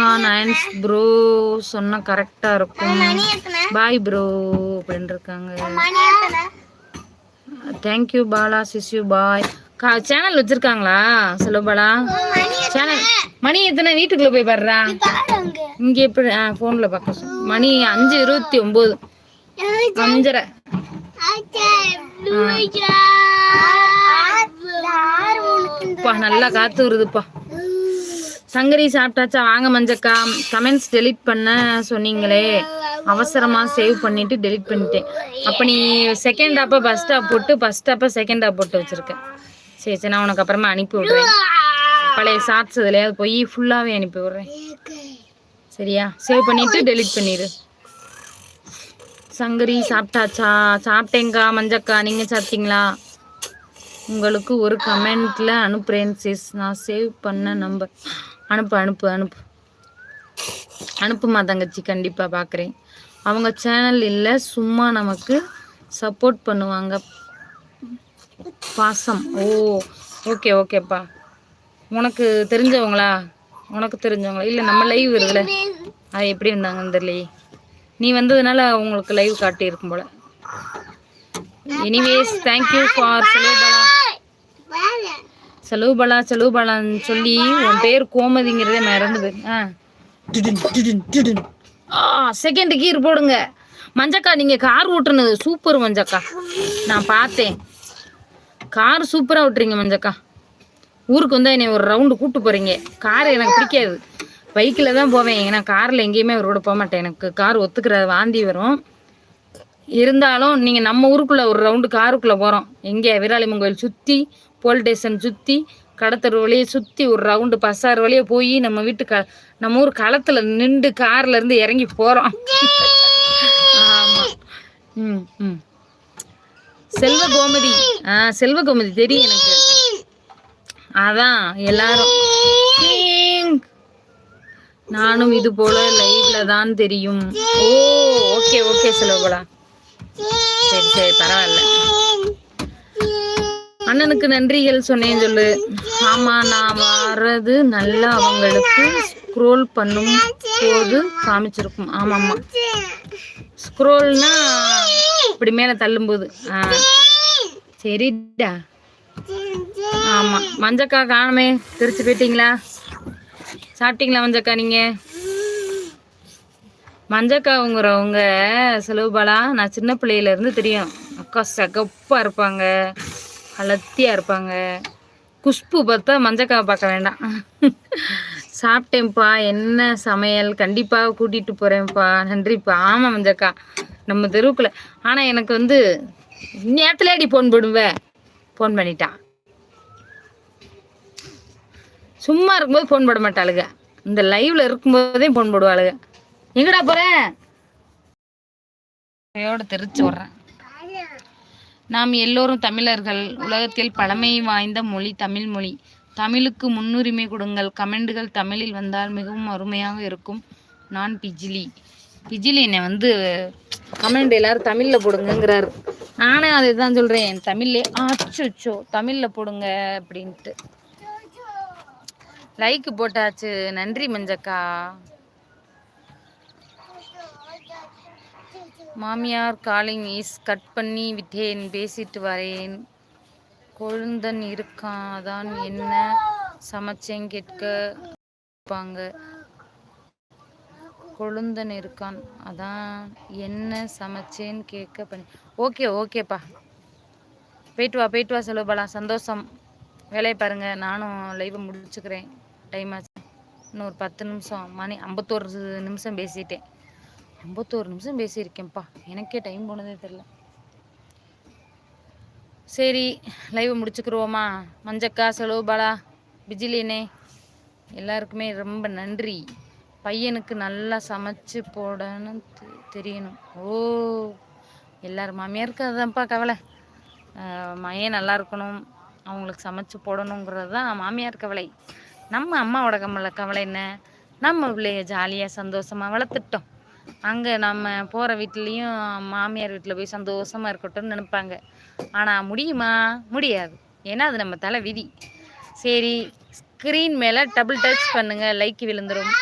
ஆ nines bro சொன்னால் கரெக்டாக இருக்கும். பாய் ப்ரோ அப்படின்னு இருக்காங்க thank you Bala see you bye channel வச்சிருக்காங்களா சொல்லு பாலா சேனல் மணி எத்தனை? வீட்டுக்குள்ள போய் பாடுறா இங்கே எப்படி ஆ ஃபோனில் பார்க்க. மணி அஞ்சு இருபத்தி ஒம்பது. அஞ்சரை. நல்லா காத்து வருதுப்பா. சங்கரி சாப்பிட்டாச்சா? வாங்க மஞ்சக்கா. கமெண்ட்ஸ் டெலிட் பண்ண சொன்னீங்களே. அவசரமா சேவ் பண்ணிட்டு டெலிட் பண்ணிட்டேன். அப்ப நீ செகண்ட் ஆப்பை ஃபர்ஸ்ட் ஆப் போட்டு ஃபர்ஸ்ட் ஆப்பை செகண்ட் ஆப் போட்டு வச்சிருக்கேன் சரி சரி நான் உனக்கு அப்புறமா அனுப்பி விடுறேன். பழைய ஷார்ட்ஸ் இதுலையாவது போய் ஃபுல்லாவே அனுப்பி விடுறேன். சரியா? சேவ் பண்ணிட்டு டெலிட் பண்ணிடு சங்கரி சாப்பிட்டாச்சா? சாப்பிட்டேங்க்கா மஞ்சக்கா. நீங்க சாப்பிட்டீங்களா? உங்களுக்கு ஒரு கமெண்ட்ல அனுப்புறேன் சிஸ் நான் சேவ் பண்ண நம்பர் அனுப்பு அனுப்பு அனுப்பு. அனுப்புமா தங்கச்சி. கண்டிப்பாக பார்க்குறேன் அவங்க சேனல் இல்லை சும்மா நமக்கு சப்போர்ட் பண்ணுவாங்க. பாசம். ஓ ஓகே ஓகேப்பா உனக்கு தெரிஞ்சவங்களா? உனக்கு தெரிஞ்சவங்களா? இல்லை நம்ம லைவ் இருக்குல்ல அது எப்படி இருந்தாங்கன்னு தெரியலையே. நீ வந்ததுனால உங்களுக்கு லைவ் காட்டியிருக்கும் போல. எனிவேஸ் தேங்க்யூ ஃபார் செலவு பாலா செலவு பாலா செலவு பாலான்னு சொல்லி உன் பேர் கோமதிங்கிறதே டிடின், டிடின். ஆ செகண்ட் கீர் போடுங்க. மஞ்சக்கா நீங்க கார் ஓட்டுனது சூப்பர் மஞ்சக்கா. நான் பார்த்தேன். கார் சூப்பரா ஓட்டுறீங்க மஞ்சக்கா. ஊருக்கு வந்தா என்னை ஒரு ரவுண்டு கூட்டு போறீங்க. கார் எனக்கு பிடிக்காது. பைக்கில் தான் போவேன். ஏன்னா காரில் எங்கேயுமே அவரோட போக மாட்டேன். எனக்கு கார் ஒத்துக்கிற வாந்தி வரும். இருந்தாலும் நீங்கள் நம்ம ஊருக்குள்ளே ஒரு ரவுண்டு காருக்குள்ளே போகிறோம் எங்கே வீராளிமன் கோயில் சுற்றி போல் ஸ்டேஷன் சுற்றி கடத்தர் வழியை சுற்றி ஒரு ரவுண்டு பசார் வழியே போய் நம்ம வீட்டு க நம்ம ஊர் களத்தில் நின்று கார்ல இருந்து இறங்கி போகிறோம் ஆமாம் ம் ம். செல்வ கோமதி. ஆ செல்வ கோமதி தெரியும் எனக்கு. அதான் எல்லாரும். நானும் இது போல லைவ்ல தான் தெரியும். ஓ ஓகே ஓகே செல்வபலா சரி சரி பரவாயில்ல. அண்ணனுக்கு நன்றிகள் சொன்னேன் சொல்லு. ஆமா நான் வர்றது நல்லா அவங்களுக்கு ஸ்க்ரோல் பண்ணும் போது காமிச்சிருக்கும். ஆமா ஆமா ஸ்க்ரோல்னா இப்படி மேல தள்ளும்போது. ஆ. சரிடா. ஆமா. மஞ்சக்கா காணுமே. திருச்சி போயிட்டீங்களா? சாப்பிட்டீங்களா மஞ்சக்கா நீங்க? மஞ்சக்காவுங்கிறவங்க செலவு பாலா. நான் சின்ன பிள்ளையில இருந்து தெரியும். அக்கா சகப்பா இருப்பாங்க. அலத்தியாக இருப்பாங்க. குஷ்பு பார்த்தா மஞ்சக்கா பார்க்க வேண்டாம். சாப்பிட்டேன்ப்பா என்ன சமையல்? கண்டிப்பாக கூட்டிகிட்டு போகிறேன்ப்பா நன்றிப்பா. ஆமாம் மஞ்சக்கா. நம்ம தெருவுக்குள்ள. ஆனால் எனக்கு வந்து நேரத்துலேடி ஃபோன் போடுவேன் ஃபோன் பண்ணிட்டான் சும்மா இருக்கும்போது ஃபோன் போட மாட்டாளுங்க இந்த லைவ்ல இருக்கும்போதே ஃபோன் போடுவாளுங்க எங்கடா போகிறேன் கையோட தெரிச்சு விட்றேன் நாம் எல்லோரும் தமிழர்கள் உலகத்தில் பழமை வாய்ந்த மொழி தமிழ் மொழி. தமிழுக்கு முன்னுரிமை கொடுங்கள். கமெண்டுகள் தமிழில் வந்தால் மிகவும் அருமையாக இருக்கும். நான் பிஜிலி. பிஜிலி என்னை வந்து கமெண்ட் எல்லாரும் தமிழில் போடுங்கங்கிறாரு. நானே அதை தான் சொல்கிறேன் தமிழ்லே ஆச்சோ தமிழில் போடுங்க அப்படின்ட்டு. லைக் போட்டாச்சு. நன்றி மஞ்சக்கா. மாமியார் காலிங் இஸ் கட் பண்ணி விட்டேன் பேசிட்டு வரேன். கொழுந்தன் இருக்கான் அதான் என்ன சமைச்சேன் கேட்க இருப்பாங்க. கொழுந்தன் இருக்கான் அதான் என்ன சமைச்சேன்னு கேட்க பண்ணி. ஓகே ஓகேப்பா. போயிட்டு வா போயிட்டு வா செலவுபலா சந்தோஷம். வேலையை பாருங்கள் நானும் லைவை முடிச்சுக்கிறேன். டைம் ஆச்சு. இன்னும் ஒரு பத்து நிமிஷம் மணி ஐம்பத்தோரு நிமிஷம் பேசிட்டேன். ஐம்பத்தோரு நிமிஷம் பேசியிருக்கேன்ப்பா. எனக்கே டைம் போனதே தெரில சரி லைவை முடிச்சுக்கிருவோமா? மஞ்சக்கா செலவு பிஜிலினே எல்லாருக்குமே ரொம்ப நன்றி. பையனுக்கு நல்லா சமைச்சு போடணும் தெரியணும். ஓ எல்லார் மாமியாருக்கு அதுதான்ப்பா கவலை. ஆஹ் நல்லா இருக்கணும். அவங்களுக்கு சமைச்சு போடணுங்கிறது தான் மாமியார் கவலை. நம்ம அம்மாவோட கமல கவலை என்ன? நம்ம பிள்ளைய ஜாலியாக சந்தோஷமாக வளர்த்துட்டோம். அங்கே நம்ம போகிற வீட்லேயும் மாமியார் வீட்டில் போய் சந்தோஷமாக இருக்கட்டும்னு நினைப்பாங்க. ஆனால் முடியுமா? முடியாது. ஏன்னா அது நம்ம தலை விதி. சரி ஸ்க்ரீன் மேலே டபுள் டச் பண்ணுங்கள் லைக் விழுந்துரும்.